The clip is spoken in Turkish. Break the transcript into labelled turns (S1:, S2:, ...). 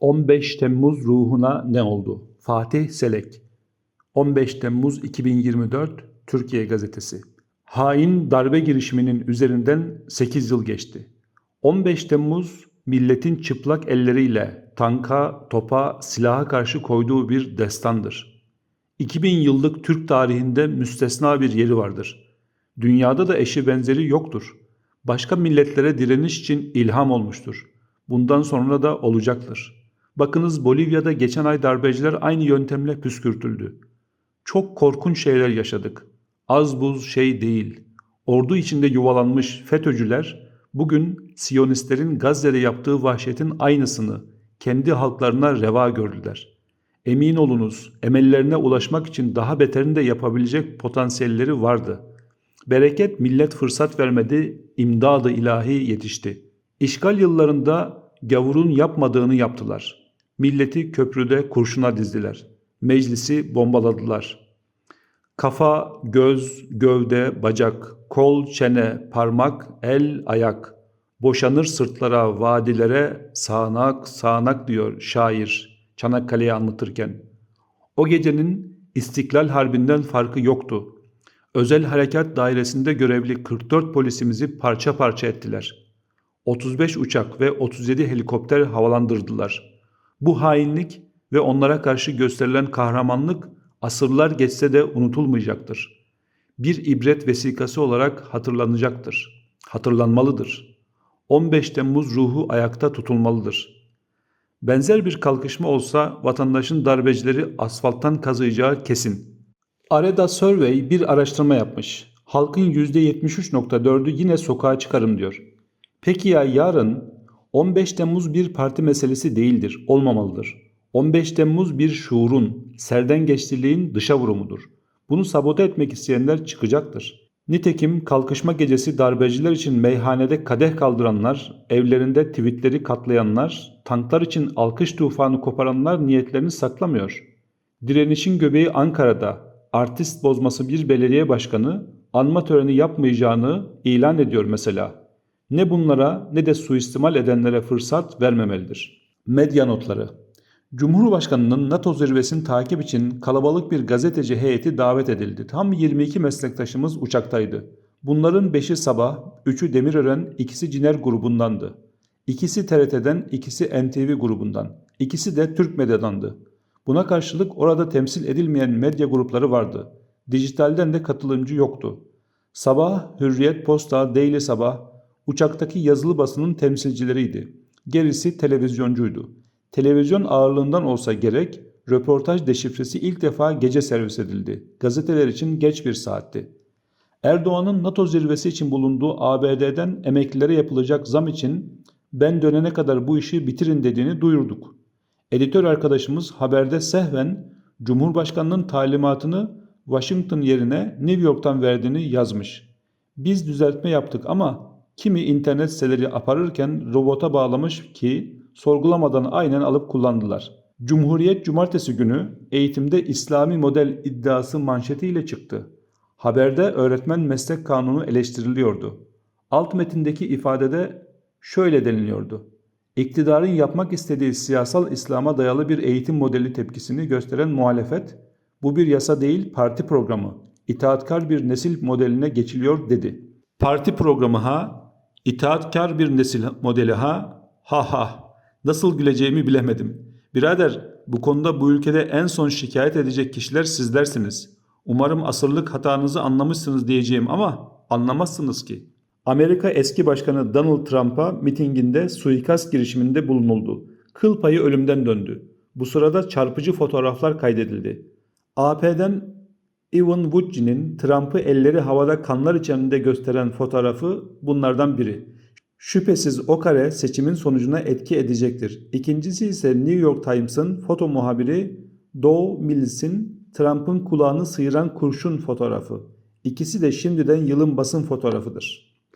S1: 15 Temmuz ruhuna ne oldu? Fatih Selek 15 Temmuz 2024 Türkiye Gazetesi Hain darbe girişiminin üzerinden 8 yıl geçti. 15 Temmuz milletin çıplak elleriyle tanka, topa, silaha karşı koyduğu bir destandır. 2000 yıllık Türk tarihinde müstesna bir yeri vardır. Dünyada da eşi benzeri yoktur. Başka milletlere direniş için ilham olmuştur. Bundan sonra da olacaktır. Bakınız Bolivya'da geçen ay darbeciler aynı yöntemle püskürtüldü. Çok korkunç şeyler yaşadık. Az buz şey değil. Ordu içinde yuvalanmış FETÖ'cüler bugün Siyonistlerin Gazze'de yaptığı vahşetin aynısını kendi halklarına reva gördüler. Emin olunuz emellerine ulaşmak için daha beterini de yapabilecek potansiyelleri vardı. Bereket millet fırsat vermedi, imdadı ilahi yetişti. İşgal yıllarında gavurun yapmadığını yaptılar. Milleti köprüde kurşuna dizdiler. Meclisi bombaladılar. Kafa, göz, gövde, bacak, kol, çene, parmak, el, ayak. Boşanır sırtlara, vadilere, sağanak, sağanak diyor şair Çanakkale'yi anlatırken. O gecenin İstiklal Harbi'nden farkı yoktu. Özel Harekat Dairesi'nde görevli 44 polisimizi parça parça ettiler. 35 uçak ve 37 helikopter havalandırdılar. Bu hainlik ve onlara karşı gösterilen kahramanlık asırlar geçse de unutulmayacaktır. Bir ibret vesikası olarak hatırlanacaktır. Hatırlanmalıdır. 15 Temmuz ruhu ayakta tutulmalıdır. Benzer bir kalkışma olsa vatandaşın darbecileri asfalttan kazıyacağı kesin. Areda Survey bir araştırma yapmış. Halkın %73.4'ü yine sokağa çıkarım diyor. Peki ya yarın 15 Temmuz bir parti meselesi değildir, olmamalıdır. 15 Temmuz bir şuurun, serden geçtirliğin dışa vurumudur. Bunu sabote etmek isteyenler çıkacaktır. Nitekim kalkışma gecesi darbeciler için meyhanede kadeh kaldıranlar, evlerinde tweetleri katlayanlar, tanklar için alkış tufanı koparanlar niyetlerini saklamıyor. Direnişin göbeği Ankara'da artist bozması bir belediye başkanı anma töreni yapmayacağını ilan ediyor mesela. Ne bunlara ne de suistimal edenlere fırsat vermemelidir. Medya notları Cumhurbaşkanının NATO zirvesini takip için kalabalık bir gazeteci heyeti davet edildi. Tam 22 meslektaşımız uçaktaydı. Bunların 5'i sabah, 3'ü Demirören, ikisi Ciner grubundandı. İkisi TRT'den, ikisi NTV grubundan. İkisi de Türk Medya'dandı. Buna karşılık orada temsil edilmeyen medya grupları vardı. Dijitalden de katılımcı yoktu. Sabah, Hürriyet, Posta, Daily Sabah, uçaktaki yazılı basının temsilcileriydi. Gerisi televizyoncuydu. Televizyon ağırlığından olsa gerek, röportaj deşifresi ilk defa gece servis edildi. Gazeteler için geç bir saatti. Erdoğan'ın NATO zirvesi için bulunduğu ABD'den emeklilere yapılacak zam için ben dönene kadar bu işi bitirin dediğini duyurduk. Editör arkadaşımız haberde sehven Cumhurbaşkanının talimatını Washington yerine New York'tan verdiğini yazmış. Biz düzeltme yaptık ama kimi internet siteleri aparırken robota bağlamış ki sorgulamadan aynen alıp kullandılar. Cumhuriyet cumartesi günü eğitimde İslami model iddiası manşetiyle çıktı. Haberde öğretmen meslek kanunu eleştiriliyordu. Alt metindeki ifadede şöyle deniliyordu. İktidarın yapmak istediği siyasal İslam'a dayalı bir eğitim modeli tepkisini gösteren muhalefet, bu bir yasa değil parti programı, itaatkar bir nesil modeline geçiliyor dedi. Parti programı ha, itaatkar bir nesil modeli ha, ha ha. Nasıl güleceğimi bilemedim. Birader bu konuda bu ülkede en son şikayet edecek kişiler sizlersiniz. Umarım asırlık hatanızı anlamışsınız diyeceğim ama anlamazsınız ki. Amerika eski başkanı Donald Trump'a mitinginde suikast girişiminde bulunuldu. Kıl payı ölümden döndü. Bu sırada çarpıcı fotoğraflar kaydedildi. AP'den Evan Woodge'nin Trump'ı elleri havada kanlar içerisinde gösteren fotoğrafı bunlardan biri. Şüphesiz o kare seçimin sonucuna etki edecektir. İkincisi ise New York Times'ın foto muhabiri Dow Mills'in Trump'ın kulağını sıyıran kurşun fotoğrafı. İkisi de şimdiden yılın basın fotoğrafıdır.